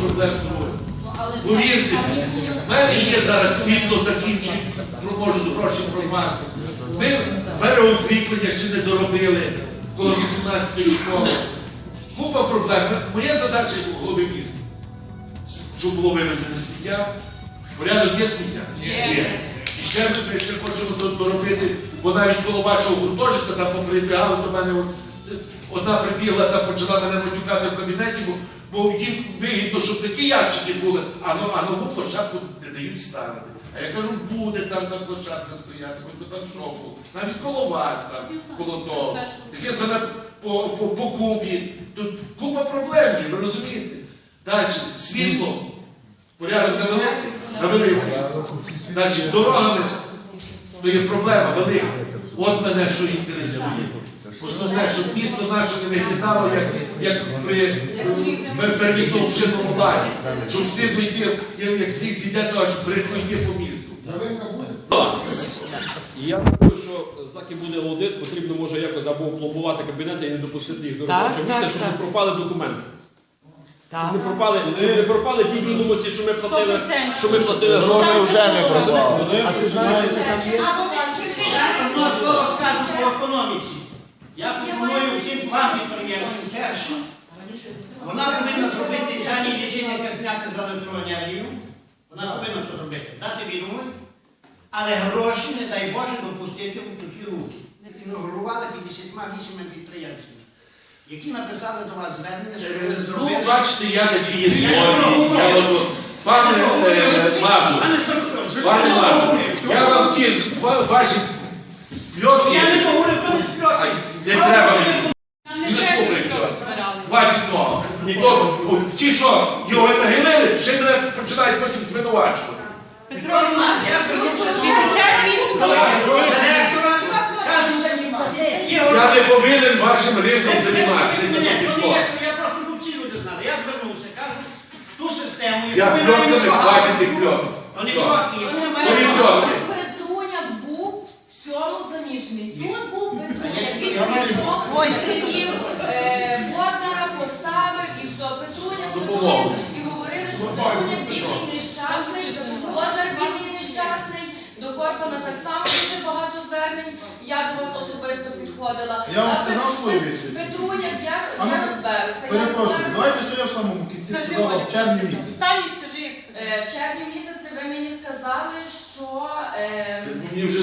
проблем. Ну, Повірте, в мене є зараз світло закінчить, можу гроші проймати. Ми переукріплення ще не доробили коло 18-ї школи. Купа проблем. Моя задача як голови міста, щоб було вивезене сміття. Порядок є сміття? Є. І ще ми ще хочемо доробити, бо навіть коло вашого гуртожитка там поприбігали до мене. Е, одна прибігла та почала мене матюкати в кабінеті. бо бо їм вигідно, щоб такі ящики були, а, нову площадку не дають ставити. А я кажу, буде там та площадка стояти, хоч би там було. Навіть коло вас там, коло того. Таке саме по, по, по Кубі. Тут купа проблем є, ви розумієте? Далі, світло, порядок на великий, на великий. Далі, з дорогами, то є проблема велика. От мене що інтересує. Основне, щоб місто наше не виглядало, як, як при е, первісному вчиному владі. Щоб світло йти, як- сніг зійде, то аж бридко йти по місту. Я думаю, що заки буде аудит, потрібно може якось або пломбувати кабінети і не допустити їх до робочого місця, щоб не пропали документи. Щоб не пропали, щоб не пропали ті відомості, що ми платили, що ми платили гроші. ми вже не пропали. А ти знаєш, що там є? Одне слово скажу по економіці. Я пропоную всім вам підприємцям перше. Вона повинна зробити згані лічильника зняти за електроенергію. Вона повинна що зробити? Дати відомість, але гроші, не дай Боже, допустити в такі руки. Інаугурували 58 підприємцями, які написали до вас звернення, що ви Ну, зробили. бачите, я такий є згодний. Пане е, Мазур, Пане Старосович, Мазур, я вам ті ваші пльотки, Я не говорю, то не Ай, спльоти. не треба мені. Нам І не ви треба слухайте. нічого збирали. Хватить много. Ті, що його нагилили, ще мене починають потім звинувачувати. Петро Романович, Я 58 директора. Я не повинен вашим ринком займатися, не пішло. Я прошу, щоб всі люди знали. Я звернувся, кажу, ту систему, Я пльотками навіть хватить тих пльоток. Вони Все. плотки, Вони пльотки. Петруня був в цьому замішаний. Тут був Петруня. Він Я бачу. прийшов, привів е, Боднара, поставив і все. Допомогу. і говорили, що Петруня бідний нещасний, Боднар бідний нещасний. До Корпана так само дуже багато звернень. Я до вас особисто підходила. Я вам А сказав Пет- свою відповідь? Петруня, я, А ну, я розберуся. Я Перепрошую, розберуся. давайте що я в самому кінці Скажи, Оля, в червні місяці. Останній скажи, як сказав. Е, В червні місяці ви мені сказали, що е, Мені вже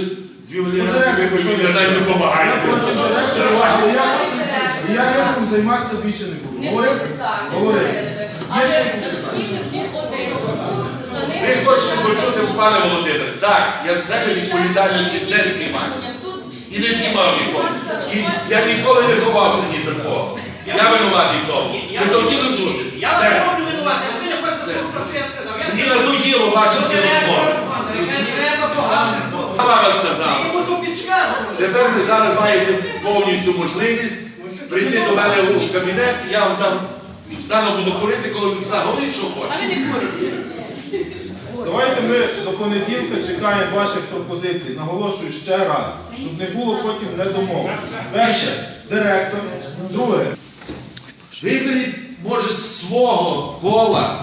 дві години ви мені не Я допомагаєте. проти директора, я- Я ринком займатися більше не буду. Не Говорив? буде так, не Говорив. буде. Є Але ще розумієте, був один, що був за ним. Ви хочете почути, пане Володимир, так, я себе відповідальності не знімаю. І не знімав ніколи. І я ніколи не ховався ні за кого. Я винуватий в тому. Ви то хотіли чути? Я Це не роблю винувати, ви не хочете слухати, що я сказав. Я мені надоїло ваші ті розмови. треба погано. Я вам сказав. Йому тут підсказували. Тепер ви зараз маєте повністю можливість прийти до мене у кабінет, я вам там стану буду курити, коли ви говорить, що А ви не курите. Давайте ми до понеділка чекаємо ваших пропозицій. Наголошую ще раз, щоб не було потім недомовлень. Перше, директор. Друге, Виберіть, може, з свого кола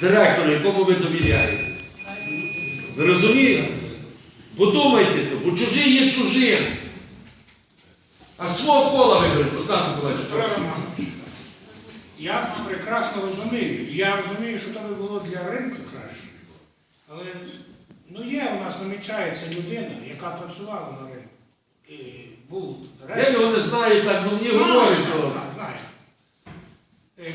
директора, якому ви довіряєте. Ви розумієте? Подумайте, бо чужі є чужим. А свого кола виберіть, Остап Миколаївич. Я прекрасно розумію. Я розумію, що би було для ринку краще. Але ну є у нас намічається людина, яка працювала на ринку. І був Я його не знаю, так, ну мені говорять, то.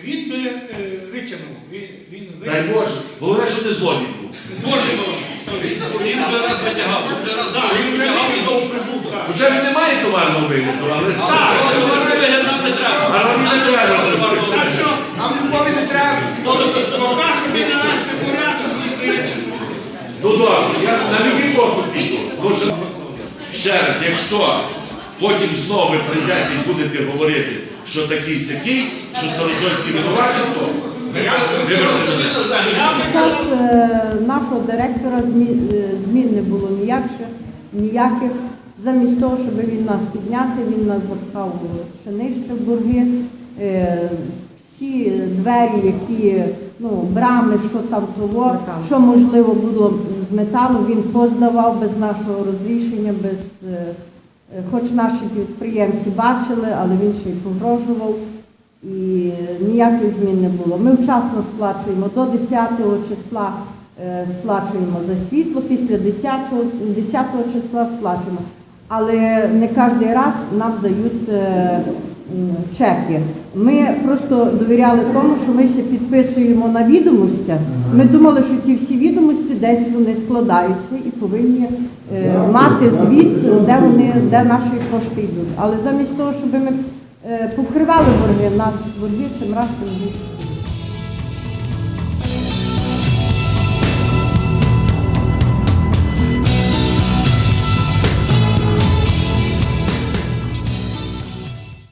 Він би е, витягнув. Він, він Дай витягнув. Боже, головне, що не злодій був. Боже мой. Він вже раз витягав, він вже раз він витягав і довго прибув. Хоча він не має товарного вигляду, але Але товарний вигляд нам не треба. але мені не треба. Так що, Нам любові не треба. поки що він порядок, мені здається, Ну добре, я на любий послуг піду. Ще раз, якщо потім знову ви прийдете і будете говорити, що такий сякий, що Старозольський винуватий, то. Під час е, нашого директора змін, е, не було ніяких, ніяких. Замість того, щоб він нас підняти, він нас запхав ще нижче в борги. Е, всі двері, які ну, брами, що там того, що можливо було з металу, він поздавав без нашого розрішення, без. е, Е, Хоч наші підприємці бачили, але він ще й погрожував і ніяких змін не було. Ми вчасно сплачуємо до 10 числа е, сплачуємо за світло, після 10, 10 числа сплачуємо. Але не кожен раз нам дають е, чеки. Ми просто довіряли тому, що ми ще підписуємо на відомостях. Ми думали, що ті всі відомості десь вони складаються і повинні е, мати звіт, де вони, де наші кошти йдуть. Але замість того, щоб ми покривали борги, нас в цим раз